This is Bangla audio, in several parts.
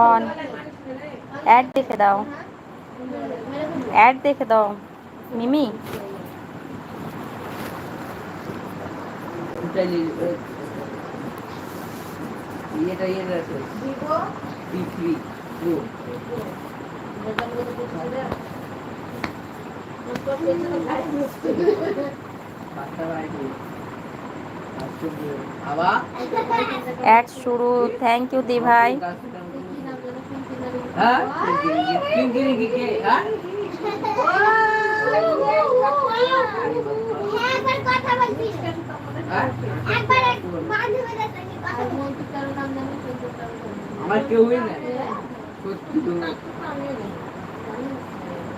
অন। অ্যাড দেখে দাও। অ্যাড দেখে দাও। মিমি? অ্যাড শুরু। থ্যাংক ইউ দি ভাই আমার কেউই না সত্যি তো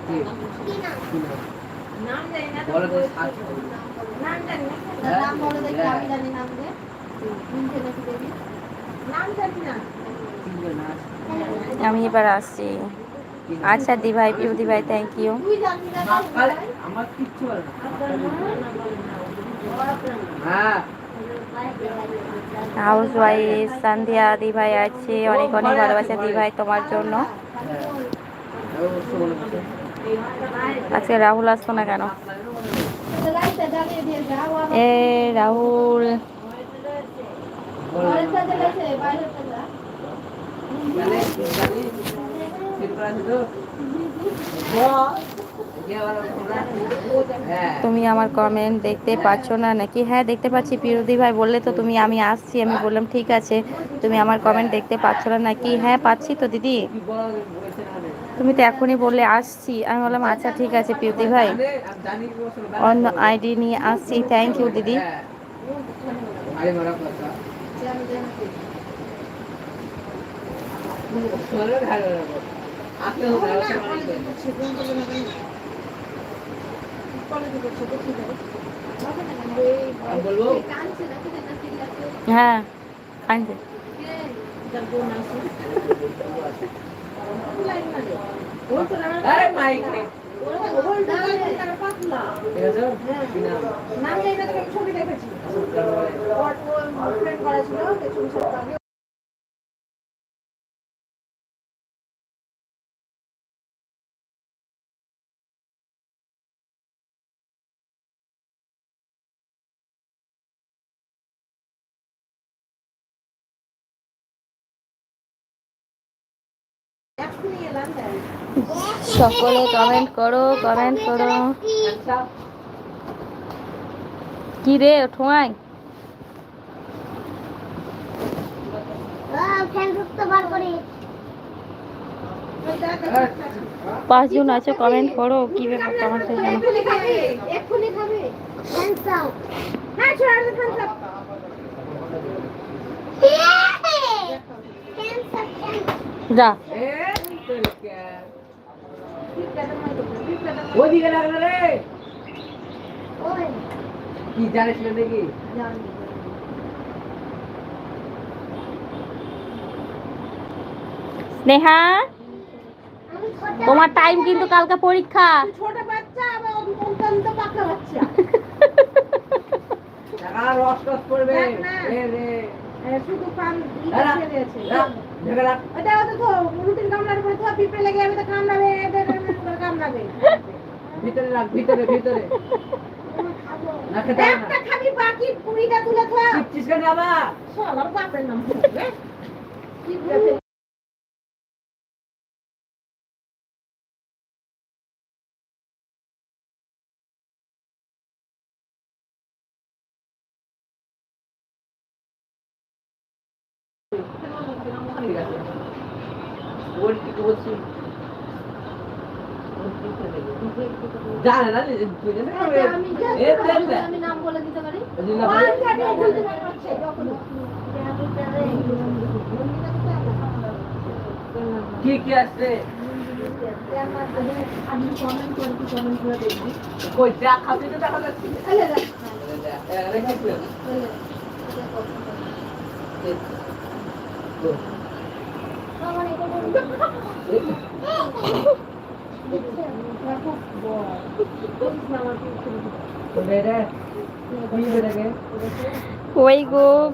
কে? কি নাম? বলো তো সার্চ করো। চিনবে না? আমি এবার আসছি। আচ্ছা দি ভাই পিউ দি ভাই thank you house wife Sandhya দি ভাই আছে। অনেক অনেক ভালোবাসা দি ভাই তোমার জন্য। আজকে রাহুল আসতো না কেন? এ রাহুল। তুমি আমার কমেন্ট দেখতে পাচ্ছ না নাকি? হ্যাঁ দেখতে পাচ্ছি। পিরুদি ভাই বললে তো তুমি আমি আসছি। আমি বললাম ঠিক আছে। তুমি আমার কমেন্ট দেখতে পাচ্ছ না নাকি? হ্যাঁ পাচ্ছি তো দিদি? তুমি তো এখনই বললে আসছি। আমি বললাম আচ্ছা ঠিক আছে পিরুদি ভাই। অন্য আইডি নিয়ে আসছি। থ্যাংক ইউ দিদি হ্যাঁ। আরে বড় কথা। বলো, ভালো লাগল। আসলে হবে, আসলে অনেক দিন। আমি বলব হ্যাঁ আনছে আরে মাইক নে। ঠিক আছে? কি নাম? আসল সকলে কমেন্ট করো কমেন্ট করো। কি রে ঠোঁয়াই পাঁচজন আছে কমেন্ট করো, কি ব্যাপার কমেন্ট যা। ওদিকে লাগল রে। কি জানিস নাকি স্নেহা তোমার টাইম কিন্তু কালকে পরীক্ষা। ছোট বাচ্চা আবার অত্যন্ত পাকা বাচ্চা। টাকা রস টস করবে। এ রে শুধু রাখ। ওটা ওটা তো রুটিন কামড়ার পরে তো পিঁপড়ে লেগে যাবে তো কামড়াবে কামড়াবে। ভিতরে রাখ ভিতরে ভিতরে না খেতে হবে না একটা খাবি বাকি কুড়িটা তুলে খা চিপচিস কেন আবার সবার বাপের নাম বলবে কি বলবে ঠিক আছে ওর কি বলছি জানে না আমি নাম বলে দিতে পারি? কি কি আসছে আমি কমেন্ট করে কি কমেন্ট করে দেখবি কই যা খাবি তো দেখা যাচ্ছে আলে দেখ এ, রেখে দিও। তো, তো রে রে, কি বেটাকে ওই গো